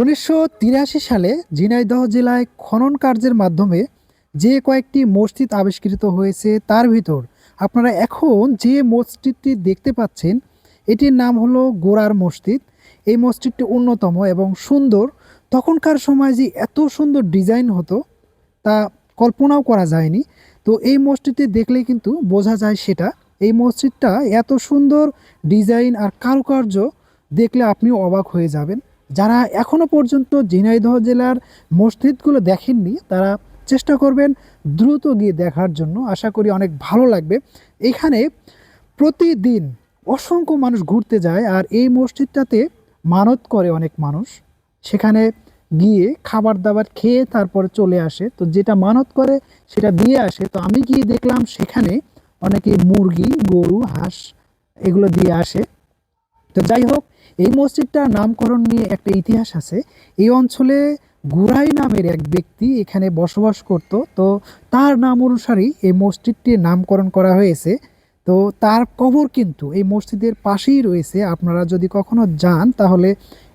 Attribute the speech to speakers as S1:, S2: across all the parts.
S1: উনিশশো তিরাশি সালে ঝিনাইদহ জেলায় খনন কার্যের মাধ্যমে যে কয়েকটি মসজিদ আবিষ্কৃত হয়েছে তার ভিতর আপনারা এখন যে মসজিদটি দেখতে পাচ্ছেন, এটির নাম হলো গোড়ার মসজিদ। এই মসজিদটি অন্যতম এবং সুন্দর। তখনকার সময় যে এত সুন্দর ডিজাইন হতো, তা কল্পনাও করা যায়নি। তো এই মসজিদটি দেখলে কিন্তু বোঝা যায় সেটা। এই মসজিদটা এত সুন্দর ডিজাইন আর কারুকার্য দেখলে আপনিও অবাক হয়ে যাবেন। যারা এখনও পর্যন্ত ঝিনাইদহ জেলার মসজিদগুলো দেখেননি, তারা চেষ্টা করবেন দ্রুত গিয়ে দেখার জন্য। আশা করি অনেক ভালো লাগবে। এখানে প্রতিদিন অসংখ্য মানুষ ঘুরতে যায়, আর এই মসজিদটাতে মানত করে অনেক মানুষ। সেখানে গিয়ে খাবার দাবার খেয়ে তারপরে চলে আসে। তো যেটা মানত করে, সেটা দিয়ে আসে। তো আমি গিয়ে দেখলাম সেখানে অনেকে মুরগি, গরু, হাঁস, এগুলো দিয়ে আসে। তো যাই হোক, এই মসজিদটার নামকরণ নিয়ে একটা ইতিহাস আছে। এই অঞ্চলে গুরাই নামের এক ব্যক্তি এখানে বসবাস করত। তো তার নাম অনুসারেই এই মসজিদটির নামকরণ করা হয়েছে। তো তার কবর কিন্তু এই মসজিদের পাশেই রয়েছে। আপনারা যদি কখনো যান, তাহলে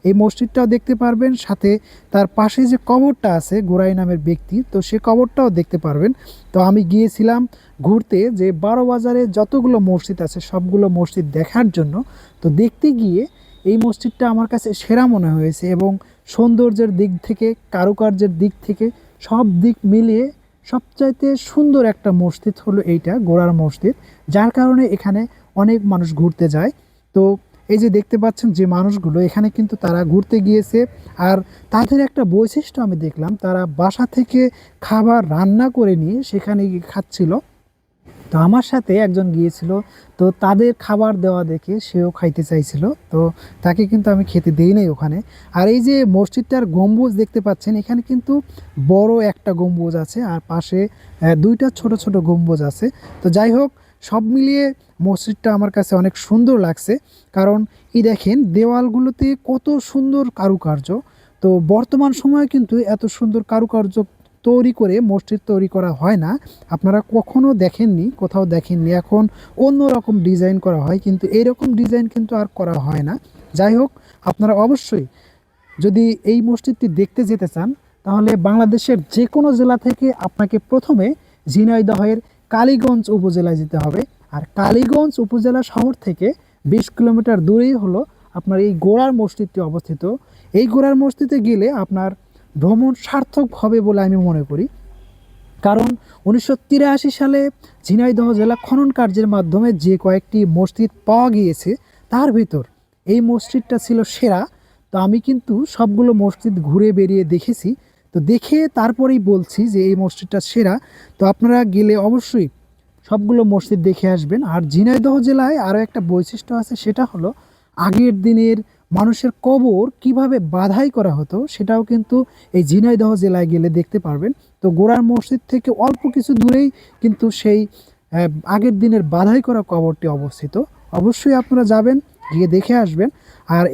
S1: এই মসজিদটাও দেখতে পারবেন। সাথে তার পাশে যে কবরটা আছে, গোরাই নামের ব্যক্তি, তো সে কবরটাও দেখতে পারবেন। তো আমি গিয়েছিলাম ঘুরতে যে বারো বাজারে যতগুলো মসজিদ আছে, সবগুলো মসজিদ দেখার জন্য। তো দেখতে গিয়ে এই মসজিদটা আমার কাছে সেরা মনে হয়েছে এবং সৌন্দর্যের দিক থেকে, কারুকার্যের দিক থেকে সব দিক মিলিয়ে সবচাইতে সুন্দর একটা মসজিদ হলো এইটা, গোড়ার মসজিদ, যার কারণে এখানে অনেক মানুষ ঘুরতে যায়। তো এই যে দেখতে পাচ্ছেন যে মানুষগুলো, এখানে কিন্তু তারা ঘুরতে গিয়েছে আর তাদের একটা বৈশিষ্ট্য আমি দেখলাম, তারা বাসা থেকে খাবার রান্না করে নিয়ে সেখানে গিয়ে খাচ্ছিল। তো আমার সাথে একজন গিয়েছিল, তো তাদের খাবার দেওয়া দেখে সেও খাইতে চাইছিল, তো তাকে কিন্তু আমি খেতে দেই নাই ওখানে। আর এই যে মসজিদটার গম্বুজ দেখতে পাচ্ছেন, এখানে কিন্তু বড় একটা গম্বুজ আছে আর পাশে দুইটা ছোট ছোট গম্বুজ আছে। তো যাই হোক, সব মিলিয়ে মসজিদটা আমার কাছে অনেক সুন্দর লাগছে, কারণ এই দেখেন দেওয়ালগুলোতে কত সুন্দর কারুকার্য। তো বর্তমান সময়ে কিন্তু এত সুন্দর কারুকার্য তৈরি করে মসজিদ তৈরি করা হয় না। আপনারা কখনো দেখেননি, কোথাও দেখেননি। এখন অন্য রকম ডিজাইন করা হয়, কিন্তু এইরকম ডিজাইন কিন্তু আর করা হয় না। যাই হোক, আপনারা অবশ্যই যদি এই মসজিদটি দেখতে যেতে চান, তাহলে বাংলাদেশের যে কোনো জেলা থেকে আপনাকে প্রথমে ঝিনাইদহের কালীগঞ্জ উপজেলায় যেতে হবে। আর কালীগঞ্জ উপজেলা শহর থেকে বিশ কিলোমিটার দূরেই হলো আপনার এই গোড়ার মসজিদটি অবস্থিত। এই গোড়ার মসজিদে গেলে আপনার ভ্রমণ সার্থক হবে বলে আমি মনে করি। কারণ উনিশশো তিরাশি সালে ঝিনাইদহ জেলা খনন কার্যের মাধ্যমে যে কয়েকটি মসজিদ পাওয়া গিয়েছে, তার ভিতর এই মসজিদটা ছিল সেরা। তো আমি কিন্তু সবগুলো মসজিদ ঘুরে বেরিয়ে দেখেছি। তো দেখে তারপরেই বলছি যে এই মসজিদটা সেরা। তো আপনারা গেলে অবশ্যই সবগুলো মসজিদ দেখে আসবেন। আর ঝিনাইদহ জেলায় আরও একটা বৈশিষ্ট্য আছে, সেটা হলো আগের দিনের মানুষের কবর কীভাবে বাধাই করা হতো সেটাও কিন্তু এই ঝিনাইদহ জেলায় গেলে দেখতে পারবেন। তো গোড়ার মসজিদ থেকে অল্প কিছু দূরেই কিন্তু সেই আগের দিনের বাধাই করা কবরটি অবস্থিত। অবশ্যই আপনারা যাবেন, গিয়ে দেখে আসবেন। আর